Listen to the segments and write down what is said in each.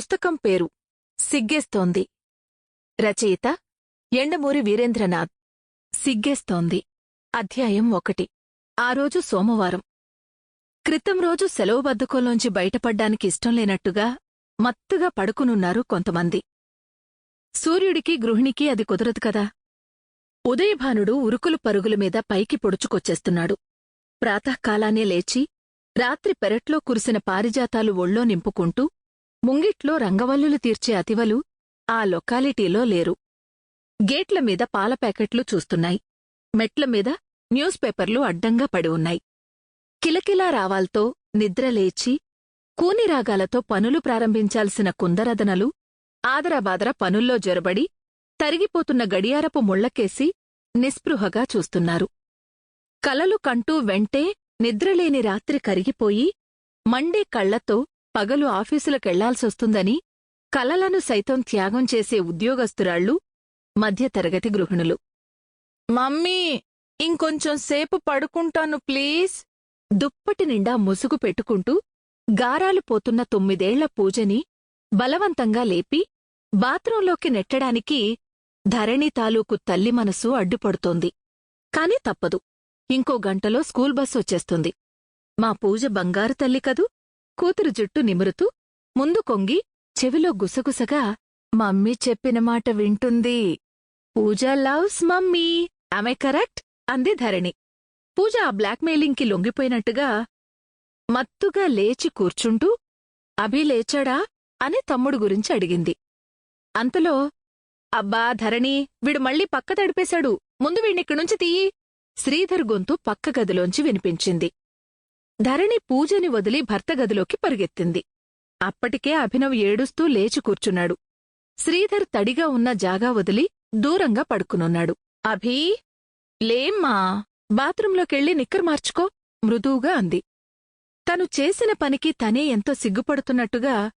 పుస్తకం పేరు సిగ్గేస్తోంది. రచయిత ఎండమూరి వీరేంద్రనాథ్ సిగ్గేస్తోంది. అధ్యాయం ఒకటి. ఆ రోజు సోమవారం. క్రితం రోజు సెలవు బద్ధకంలోంచి బయటపడ్డానికి ఇష్టం లేనట్టుగా మత్తుగా పడుకునున్నారు కొంతమంది. సూర్యుడికి గృహిణికి అది కుదరదు కదా? ఉదయభానుడు ఉరుకులు పరుగుల మీద పైకి పొడుచుకొచ్చేస్తున్నాడు. ప్రాతకాలానే లేచి రాత్రి పెరట్లో కురిసిన పారిజాతాలు ఒళ్ళో నింపుకుంటూ ముంగిట్లో రంగవల్లులు తీర్చే అతివలు ఆ లొకాలిటీలో లేరు. గేట్ల మీద పాల ప్యాకెట్లు చూస్తున్నాయి. మెట్ల మీద న్యూస్ పేపర్లు అడ్డంగా పడి ఉన్నాయి. కిలకిలా రావాల్తో నిద్రలేచి కూనిరాగాలతో పనులు ప్రారంభించాల్సిన కుందరదనలు ఆదరాబాదర పనుల్లో జొరబడి తరిగిపోతున్న గడియారపు ముళ్ళకేసి నిస్పృహగా చూస్తున్నారు. కలలు కంటూ వెంటే నిద్రలేని రాత్రి కరిగిపోయి మండే కళ్ళతో పగలు ఆఫీసులకెళ్ళాల్సొస్తుందని కలలను సైతం త్యాగం చేసే ఉద్యోగస్తురాళ్ళు మధ్యతరగతి గృహిణులు. మమ్మీ ఇంకొంచెం సేపు పడుకుంటాను ప్లీజ్. దుప్పటి నిండా ముసుగు పెట్టుకుంటూ గారాలు పోతున్న తొమ్మిదేళ్ళ పూజని బలవంతంగా లేపి బాత్రూంలోకి నెట్టడానికి ధరణి తాలూకు తల్లి మనసు అడ్డుపడుతోంది. కాని తప్పదు. ఇంకో గంటలో స్కూల్ బస్సు వచ్చేస్తుంది మా పూజ బంగారు తల్లి కదూ? కూతురు జుట్టు నిమురుతూ ముందు కొంగి చెవిలో గుసగుసగా మమ్మీ చెప్పిన మాట వింటుంది. Pooja loves mummy. ఆమె కరెక్ట్ అంది ధరణి. పూజ ఆ బ్లాక్మెయిలింగ్కి లొంగిపోయినట్టుగా మత్తుగా లేచి కూర్చుంటూ అభి లేచాడా? అని తమ్ముడు గురించి అడిగింది. అంతలో అబ్బా ధరణి వీడు మళ్ళీ పక్క తడిపేశాడు ముందు వీణ్ణిక్కడ్నుంచి తీయి. శ్రీధర్ గొంతు పక్క గదిలోంచి వినిపించింది. ధరణి పూజని వదిలి భర్త గదిలోకి పరుగెత్తింది. అప్పటికే అభినవ్ ఏడుస్తూ లేచి కూర్చున్నాడు. శ్రీధర్ తడిగా ఉన్న జాగా వదిలి దూరంగా పడుకునున్నాడు. అభీ లేమ్మా బాత్రూంలోకెళ్ళి నిక్కర్ మార్చుకో మృదువుగా అంది. తను చేసిన పనికి తనే ఎంతో సిగ్గుపడుతున్నట్టుగా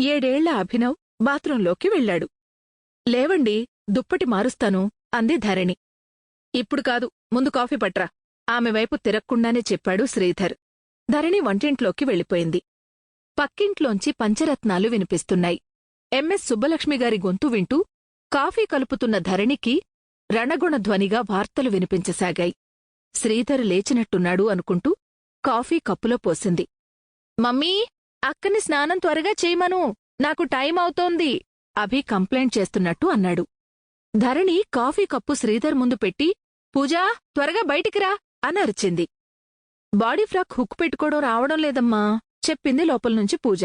ఏడేళ్ళ అభినవ్ బాత్రూంలోకి వెళ్ళాడు. లేవండి దుప్పటి మారుస్తాను అంది ధరణి. ఇప్పుడు కాదు ముందు కాఫీ పట్రా ఆమె వైపు తిరక్కుండానే చెప్పాడు శ్రీధర్. ధరణి వంటింట్లోకి వెళ్ళిపోయింది. పక్కింట్లోంచి పంచరత్నాలు వినిపిస్తున్నాయి. ఎంఎస్ సుబ్బలక్ష్మిగారి గొంతు వింటూ కాఫీ కలుపుతున్న ధరణికి రణగుణధ్వనిగా వార్తలు వినిపించసాగాయి. శ్రీధర్ లేచినట్టున్నాడు అనుకుంటూ కాఫీ కప్పులో పోసింది. మమ్మీ అక్కని స్నానం త్వరగా చేయమను. నాకు టైం అవుతోంది. అభి కంప్లైంట్ చేస్తున్నట్టు అన్నాడు. ధరణి కాఫీ కప్పు శ్రీధర్ ముందు పెట్టి పూజా త్వరగా బయటికిరా అని అరిచింది. బాడీ ఫ్రాక్ హుక్ పెట్టుకోవడం రావడం లేదమ్మా. చెప్పింది లోపల్నుంచి పూజ.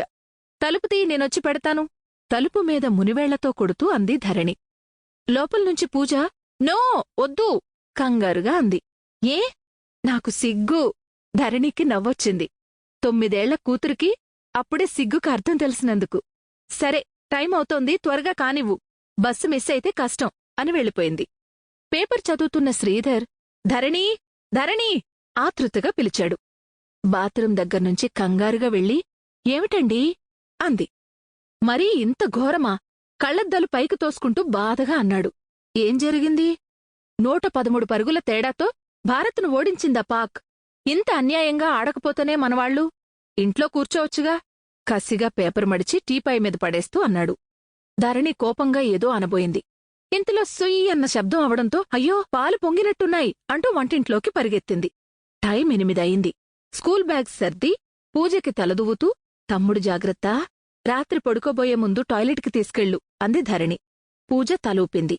తలుపు తీ నేనొచ్చి పెడతాను. తలుపు మీద మునివేళ్ళతో కొడుతూ అంది ధరణి. లోపల్నుంచి పూజ నో వద్దు కంగారుగా అంది. ఏ? నాకు సిగ్గు. ధరణికి నవ్వొచ్చింది. తొమ్మిదేళ్ళ కూతురికి అప్పుడే సిగ్గుకు అర్థం తెలిసినందుకు. సరే టైం అవుతోంది త్వరగా కానివ్వు. బస్సు మిస్ అయితే కష్టం అని వెళ్ళిపోయింది. పేపర్ చదువుతున్న శ్రీధర్ ధరణీ ధరణీ! ఆతృతగా పిలిచాడు. బాత్రూం దగ్గర్నుంచి కంగారుగా వెళ్ళి ఏమిటండీ? అంది. మరీ ఇంత ఘోరమా? కళ్ళద్దలు పైకి తోసుకుంటూ బాధగా అన్నాడు. ఏం జరిగింది? నూట పదమూడు పరుగుల తేడాతో భారత్ను ఓడించిందా పాక్? ఇంత అన్యాయంగా ఆడకపోతేనే మనవాళ్ళు ఇంట్లో కూర్చోవచ్చుగా? కసిగా పేపర్ మడిచి టీపాయ్ మీద పడేస్తూ అన్నాడు. ధరణి కోపంగా ఏదో అనబోయింది. ఇంతలో సుయ్యి అన్న శబ్దం అవడంతో అయ్యో పాలు పొంగినట్టున్నాయి అంటూ వంటింట్లోకి పరిగెత్తింది. టైం ఎనిమిదయింది. స్కూల్ బ్యాగ్ సర్ది పూజకి తలదువ్వుతూ తమ్ముడు జాగ్రత్త రాత్రి పడుకోబోయే ముందు టాయిలెట్కి తీసుకెళ్ళు అంది ధరణి. పూజ తలూపింది.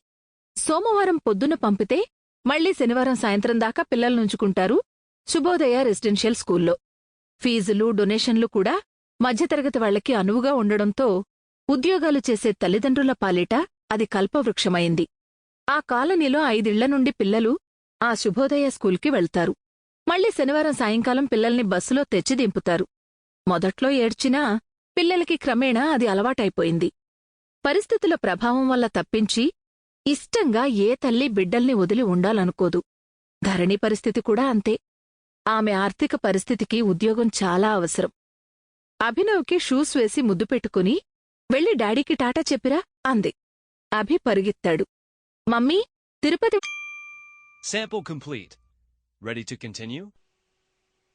సోమవారం పొద్దున పంపితే మళ్ళీ శనివారం సాయంత్రం దాకా పిల్లల్నుంచుకుంటారు శుభోదయ రెసిడెన్షియల్ స్కూల్లో. ఫీజులు డొనేషన్లు కూడా మధ్యతరగతి వాళ్ళకి అనువుగా ఉండడంతో ఉద్యోగాలు చేసే తల్లిదండ్రుల పాలిట అది కల్పవృక్షమైంది. ఆ కాలనీలో ఐదిళ్ళ నుండి పిల్లలు ఆ శుభోదయ స్కూల్కి వెళ్తారు. మళ్ళీ శనివారం సాయంకాలం పిల్లల్ని బస్సులో తెచ్చి దింపుతారు. మొదట్లో ఏడ్చినా పిల్లలకి క్రమేణా అది అలవాటైపోయింది. పరిస్థితుల ప్రభావం వల్ల తప్పించి ఇష్టంగా ఏ తల్లి బిడ్డల్ని వదిలి ఉండాలనుకోదు. ధరణి పరిస్థితి కూడా అంతే. ఆమె ఆర్థిక పరిస్థితికి ఉద్యోగం చాలా అవసరం. అభినవ్కి షూస్ వేసి ముద్దు పెట్టుకుని వెళ్ళి డాడీకి టాటా చెప్పిరా అంది. అభి పరిగెత్తాడు. Mummy Tirupati Sample complete. Ready to continue?